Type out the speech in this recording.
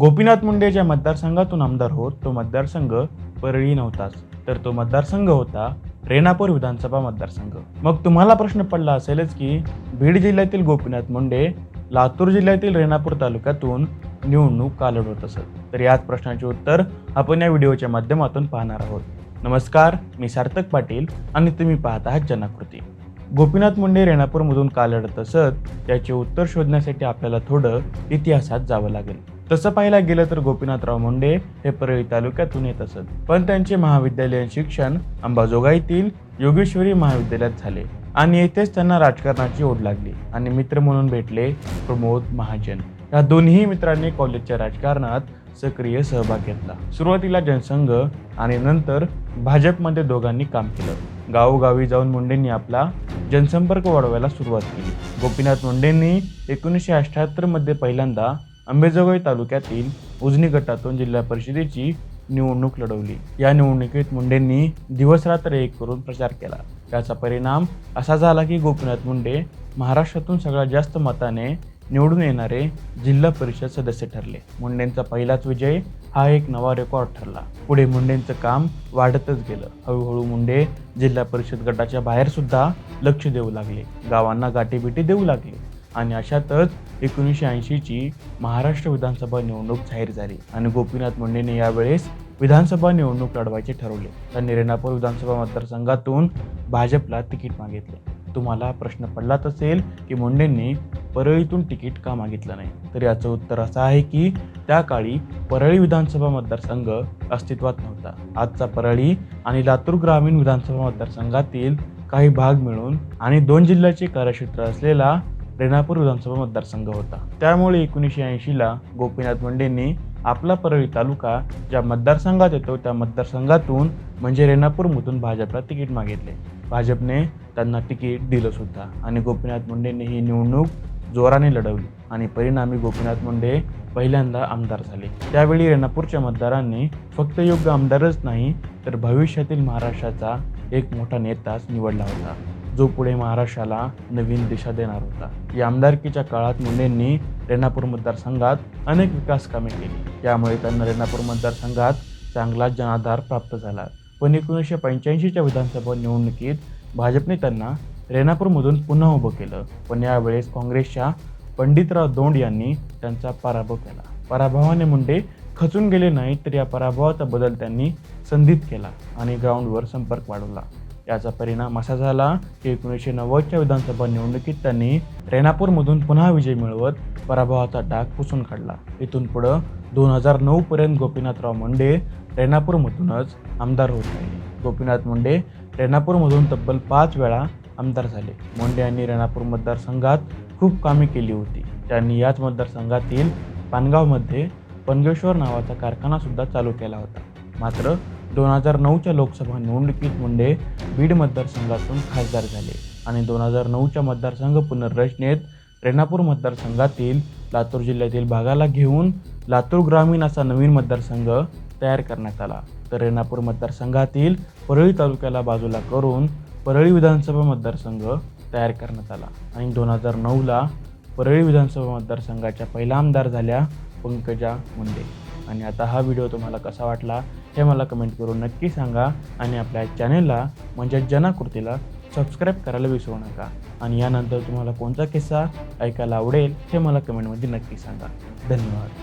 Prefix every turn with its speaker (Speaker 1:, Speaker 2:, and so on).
Speaker 1: गोपीनाथ मुंडे ज्या मतदारसंघातून आमदार होत तो मतदारसंघ परळी नव्हताच. तर तो मतदारसंघ होता रेणापूर विधानसभा मतदारसंघ. मग तुम्हाला प्रश्न पडला असेलच की बीड जिल्ह्यातील गोपीनाथ मुंडे लातूर जिल्ह्यातील रेणापूर तालुक्यातून निवडणूक का लढवत असत? तर याच प्रश्नाचे उत्तर आपण या व्हिडिओच्या माध्यमातून पाहणार आहोत. नमस्कार मी सार्थक पाटील आणि तुम्ही पाहत आहात जनाकृती. गोपीनाथ मुंडे रेणापूरमधून का लढत असत? याचे उत्तर शोधण्यासाठी आपल्याला थोडं इतिहासात जावं लागेल. तसं पाहायला गेलं तर गोपीनाथराव मुंडे हे परळी तालुक्यातून येत असत. पण त्यांचे महाविद्यालयीन शिक्षण अंबाजोगाईतील योगेश्वरी महाविद्यालयात झाले आणि येथेच त्यांना राजकारणाची ओढ लागली आणि मित्र म्हणून भेटले प्रमोद महाजन. या दोन्ही मित्रांनी कॉलेजच्या राजकारणात सक्रिय सहभाग घेतला. सुरुवातीला जनसंघ आणि नंतर भाजपमध्ये दोघांनी काम केलं. गावोगावी जाऊन मुंडेंनी आपला जनसंपर्क वाढवायला सुरुवात केली. गोपीनाथ मुंडेंनी एकोणीसशे अठ्याहत्तरमध्ये पहिल्यांदा अंबेजोगाई तालुक्यातील उजनी गटातून जिल्हा परिषदेची निवडणूक लढवली. या निवडणुकीत मुंडेंनी दिवसरात्र एक करून प्रचार केला. त्याचा परिणाम असा झाला की गोपीनाथ मुंडे महाराष्ट्रातून सगळ्यात जास्त मताने निवडून येणारे जिल्हा परिषद सदस्य ठरले. मुंडेंचा पहिलाच विजय हा एक नवा रेकॉर्ड ठरला. पुढे मुंडेंचं काम वाढतच गेलं. हळूहळू मुंडे जिल्हा परिषद गटाच्या बाहेर सुद्धा लक्ष देऊ लागले. गावांना गाठीबिटी देऊ लागले. आणि अशातच एकोणीसशे ऐंशीची महाराष्ट्र विधानसभा निवडणूक जाहीर झाली आणि गोपीनाथ मुंडेने यावेळेस विधानसभा निवडणूक लढवायचे ठरवले. त्यांनी रेणापूर विधानसभा मतदारसंघातून भाजपला तिकीट मागितले. तुम्हाला प्रश्न पडलाच असेल की मुंडेंनी परळीतून तिकीट का मागितलं नाही? तर याचं उत्तर असं आहे की त्या काळी परळी विधानसभा मतदारसंघ अस्तित्वात नव्हता. आजचा परळी आणि लातूर ग्रामीण विधानसभा मतदारसंघातील काही भाग मिळून आणि दोन जिल्ह्याचे कार्यक्षेत्र असलेला रेणापूर विधानसभा मतदारसंघ होता. त्यामुळे एकोणीसशे ऐंशीला गोपीनाथ मुंडेंनी आपला परळी तालुका ज्या मतदारसंघात येतो त्या मतदारसंघातून म्हणजे रेणापूरमधून भाजपला तिकीट मागितले. भाजपने त्यांना तिकीट दिलं सुद्धा आणि गोपीनाथ मुंडेंनी ही निवडणूक जोराने लढवली आणि परिणामी गोपीनाथ मुंडे पहिल्यांदा आमदार झाले. त्यावेळी रेणापूरच्या मतदारांनी फक्त योग्य आमदारच नाही तर भविष्यातील महाराष्ट्राचा एक मोठा नेताच निवडला होता. जो पुढे महाराष्ट्राला नवीन दिशा देणार होता. या आमदारकीच्या काळात मुंडेंनी रेणापूर मतदारसंघात अनेक विकास कामे केली. त्यामुळे त्यांना रेणापूर मतदारसंघात चांगला जनाधार प्राप्त झाला. पण एकोणीसशे पंच्याऐंशीच्या विधानसभा निवडणुकीत भाजपने त्यांना रेणापूरमधून पुन्हा उभं केलं. पण यावेळेस काँग्रेसच्या पंडितराव दोंड यांनी त्यांचा पराभव केला. पराभवाने मुंडे खचून गेले नाहीत तर या पराभवाचा बदल त्यांनी संधीत केला आणि ग्राउंडवर संपर्क वाढवला. याचा परिणाम असा झाला की एकोणीसशे नव्वदच्या विधानसभा निवडणुकीत त्यांनी रेणापूरमधून पुन्हा विजय मिळवत पराभवाचा डाग पुसून काढला. इथून पुढं दोन हजार नऊपर्यंत गोपीनाथराव मुंडे रेणापूरमधूनच आमदार होत राहिले. गोपीनाथ मुंडे रेणापूरमधून तब्बल पाच वेळा आमदार झाले. मुंडे यांनी रेणापूर मतदारसंघात खूप कामे केली होती. त्यांनी याच मतदारसंघातील पानगावमध्ये पनगेश्वर नावाचा कारखाना सुद्धा चालू केला होता. मात्र दोन हजार नऊच्या लोकसभा निवडणुकीत मुंडे बीड मतदारसंघातून खासदार झाले आणि दोन हजार नऊच्या मतदारसंघ पुनर्रचनेत रेणापूर मतदारसंघातील लातूर जिल्ह्यातील भागाला घेऊन लातूर ग्रामीण असा नवीन मतदारसंघ तयार करण्यात आला. तर रेणापूर मतदारसंघातील परळी तालुक्याला बाजूला करून परळी विधानसभा मतदारसंघ तयार करण्यात आला आणि दोन हजार नऊला परळी विधानसभा मतदारसंघाच्या पहिला आमदार झाल्या पंकजा मुंडे. आणि आता हा व्हिडिओ तुम्हाला कसा वाटला हे मला कमेंट करून नक्की सांगा. आणि आपल्या चॅनेलला म्हणजे जनाकृतीला सबस्क्राईब करायला विसरू नका. आणि यानंतर तुम्हाला कोणता किस्सा ऐकायला आवडेल हे मला कमेंटमध्ये नक्की सांगा. धन्यवाद.